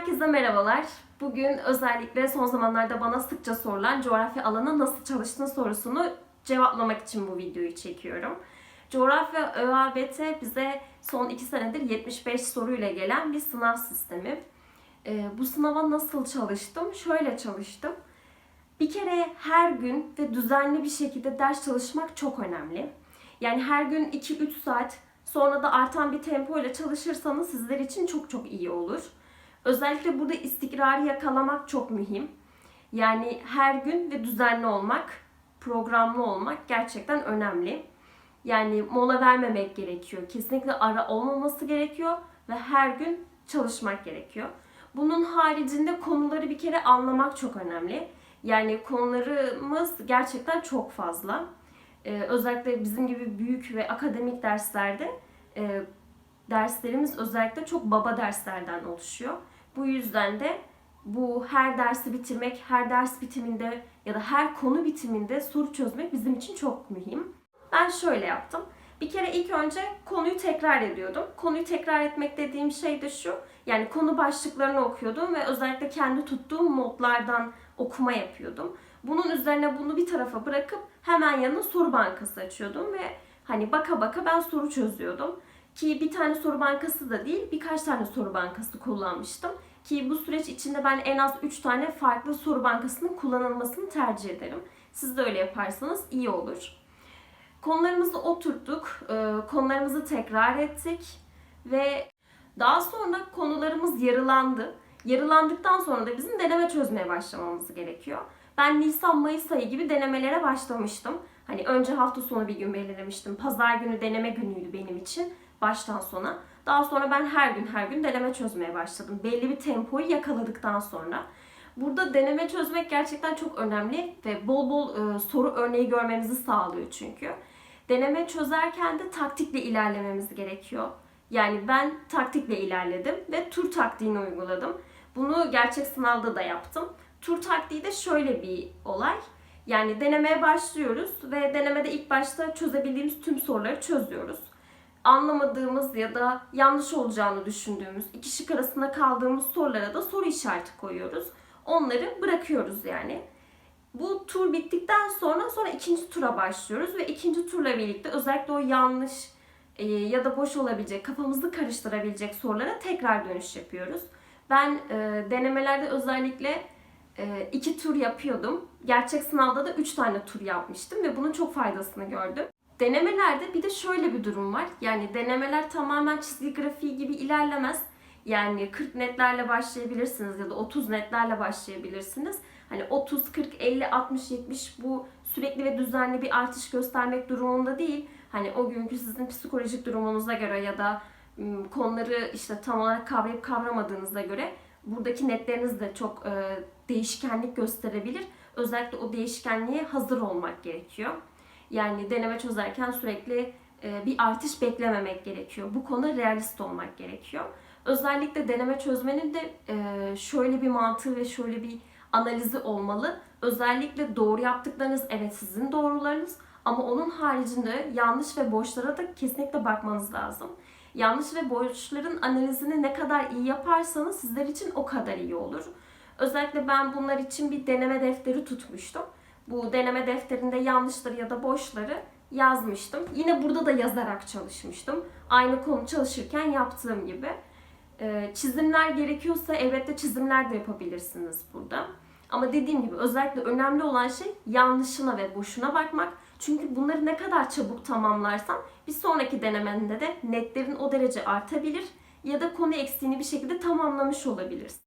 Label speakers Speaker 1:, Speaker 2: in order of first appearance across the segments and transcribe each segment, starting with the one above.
Speaker 1: Herkese merhabalar. Bugün özellikle son zamanlarda bana sıkça sorulan coğrafya alanı nasıl çalıştığın sorusunu cevaplamak için bu videoyu çekiyorum. Coğrafya ÖABT bize son 2 senedir 75 soruyla gelen bir sınav sistemi. Ee, bu sınava nasıl çalıştım? Şöyle çalıştım. Bir kere her gün ve düzenli bir şekilde ders çalışmak çok önemli. Yani her gün 2-3 saat sonra da artan bir tempo ile çalışırsanız sizler için çok çok iyi olur. Özellikle burada istikrarı yakalamak çok mühim. Yani her gün ve düzenli olmak, programlı olmak gerçekten önemli. Yani mola vermemek gerekiyor. Kesinlikle ara olmaması gerekiyor ve her gün çalışmak gerekiyor. Bunun haricinde konuları bir kere anlamak çok önemli. Yani konularımız gerçekten çok fazla. Ee, özellikle bizim gibi büyük ve akademik derslerde e, derslerimiz özellikle çok baba derslerden oluşuyor. Bu yüzden de bu her dersi bitirmek, her ders bitiminde ya da her konu bitiminde soru çözmek bizim için çok mühim. Ben şöyle yaptım. Bir kere ilk önce konuyu tekrar ediyordum. Konuyu tekrar etmek dediğim şey de şu. Yani konu başlıklarını okuyordum ve özellikle kendi tuttuğum notlardan okuma yapıyordum. Bunun üzerine bunu bir tarafa bırakıp hemen yanına soru bankası açıyordum ve hani baka baka ben soru çözüyordum. Ki bir tane soru bankası da değil, birkaç tane soru bankası kullanmıştım. Ki bu süreç içinde ben en az 3 tane farklı soru bankasının kullanılmasını tercih ederim. Siz de öyle yaparsanız iyi olur. Konularımızı oturttuk, e, konularımızı tekrar ettik ve daha sonra konularımız yarılandı. Yarılandıktan sonra da bizim deneme çözmeye başlamamız gerekiyor. Ben Nisan-Mayıs ayı gibi denemelere başlamıştım. Hani önce hafta sonu bir gün belirlemiştim. Pazar günü deneme günüydü benim için baştan sona. Daha sonra ben her gün her gün deneme çözmeye başladım. Belli bir tempoyu yakaladıktan sonra. Burada deneme çözmek gerçekten çok önemli ve bol bol e, soru örneği görmemizi sağlıyor çünkü. Deneme çözerken de taktikle ilerlememiz gerekiyor. Yani ben taktikle ilerledim ve tur taktiğini uyguladım. Bunu gerçek sınavda da yaptım. Tur taktiği de şöyle bir olay. Yani denemeye başlıyoruz ve denemede ilk başta çözebildiğimiz tüm soruları çözüyoruz. Anlamadığımız ya da yanlış olacağını düşündüğümüz, iki şık arasında kaldığımız sorulara da soru işareti koyuyoruz. Onları bırakıyoruz yani. Bu tur bittikten sonra sonra ikinci tura başlıyoruz ve ikinci turla birlikte özellikle o yanlış e, ya da boş olabilecek, kafamızı karıştırabilecek sorulara tekrar dönüş yapıyoruz. Ben e, denemelerde özellikle e, iki tur yapıyordum. Gerçek sınavda da üç tane tur yapmıştım ve bunun çok faydasını gördüm. Denemelerde bir de şöyle bir durum var. Yani denemeler tamamen çizgi grafiği gibi ilerlemez. Yani 40 netlerle başlayabilirsiniz ya da 30 netlerle başlayabilirsiniz. Hani 30, 40, 50, 60, 70 bu sürekli ve düzenli bir artış göstermek durumunda değil. Hani o günkü sizin psikolojik durumunuza göre ya da konuları işte tam olarak kavrayıp kavramadığınıza göre buradaki netleriniz de çok değişkenlik gösterebilir. Özellikle o değişkenliğe hazır olmak gerekiyor. Yani deneme çözerken sürekli e, bir artış beklememek gerekiyor. Bu konu realist olmak gerekiyor. Özellikle deneme çözmenin de e, şöyle bir mantığı ve şöyle bir analizi olmalı. Özellikle doğru yaptıklarınız evet sizin doğrularınız ama onun haricinde yanlış ve boşlara da kesinlikle bakmanız lazım. Yanlış ve boşların analizini ne kadar iyi yaparsanız sizler için o kadar iyi olur. Özellikle ben bunlar için bir deneme defteri tutmuştum. Bu deneme defterinde yanlışları ya da boşları yazmıştım. Yine burada da yazarak çalışmıştım. Aynı konu çalışırken yaptığım gibi. Ee, çizimler gerekiyorsa elbette çizimler de yapabilirsiniz burada. Ama dediğim gibi özellikle önemli olan şey yanlışına ve boşuna bakmak. Çünkü bunları ne kadar çabuk tamamlarsan bir sonraki denemende de netlerin o derece artabilir ya da konu eksiğini bir şekilde tamamlamış olabilirsin.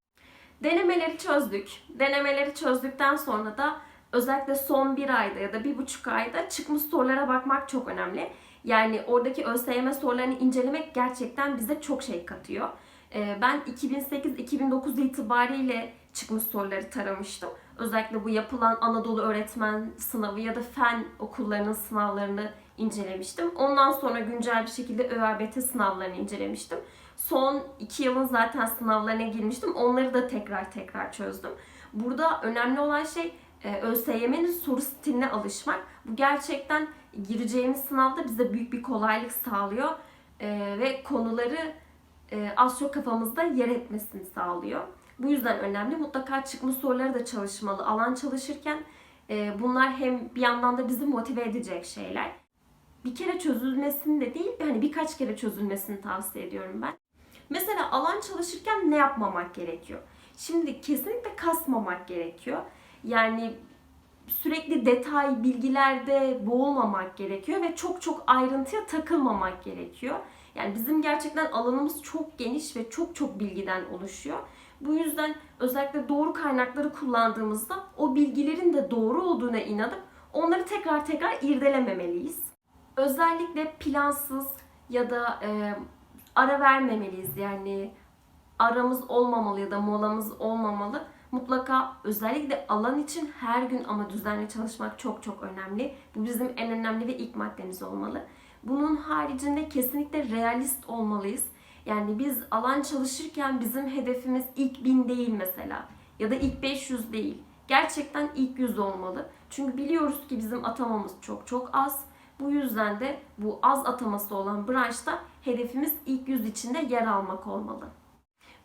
Speaker 1: Denemeleri çözdük. Denemeleri çözdükten sonra da özellikle son bir ayda ya da bir buçuk ayda çıkmış sorulara bakmak çok önemli. Yani oradaki ÖSYM sorularını incelemek gerçekten bize çok şey katıyor. Ee, Ben 2008-2009 itibariyle çıkmış soruları taramıştım. Özellikle bu yapılan Anadolu öğretmen sınavı ya da fen okullarının sınavlarını incelemiştim. Ondan sonra güncel bir şekilde ÖABT sınavlarını incelemiştim. Son iki yılın zaten sınavlarına girmiştim. Onları da tekrar tekrar çözdüm. Burada önemli olan şey e, ÖSYM'nin soru stiline alışmak. Bu gerçekten gireceğimiz sınavda bize büyük bir kolaylık sağlıyor. E, Ve konuları e, az çok kafamızda yer etmesini sağlıyor. Bu yüzden önemli. Mutlaka çıkma soruları da çalışmalı. Alan çalışırken bunlar hem bir yandan da bizi motive edecek şeyler. Bir kere çözülmesini de değil, hani birkaç kere çözülmesini tavsiye ediyorum ben. Mesela alan çalışırken ne yapmamak gerekiyor? Şimdi kesinlikle kasmamak gerekiyor. Yani sürekli detay bilgilerde boğulmamak gerekiyor ve çok çok ayrıntıya takılmamak gerekiyor. Yani bizim gerçekten alanımız çok geniş ve çok çok bilgiden oluşuyor. Bu yüzden özellikle doğru kaynakları kullandığımızda o bilgilerin de doğru olduğuna inanıp onları tekrar tekrar irdelememeliyiz. Özellikle plansız ya da e, ara vermemeliyiz. Yani aramız olmamalı ya da molamız olmamalı. Mutlaka özellikle alan için her gün ama düzenli çalışmak çok çok önemli. Bu bizim en önemli ve ilk maddemiz olmalı. Bunun haricinde kesinlikle realist olmalıyız. Yani biz alan çalışırken bizim hedefimiz ilk 1000 değil mesela ya da ilk 500 değil. Gerçekten ilk 100 olmalı. Çünkü biliyoruz ki bizim atamamız çok çok az. Bu yüzden de bu az ataması olan branşta hedefimiz ilk 100 içinde yer almak olmalı.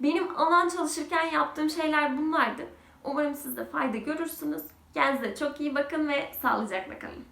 Speaker 1: Benim alan çalışırken yaptığım şeyler bunlardı. Umarım siz de fayda görürsünüz. Kendinize çok iyi bakın ve sağlıcakla kalın.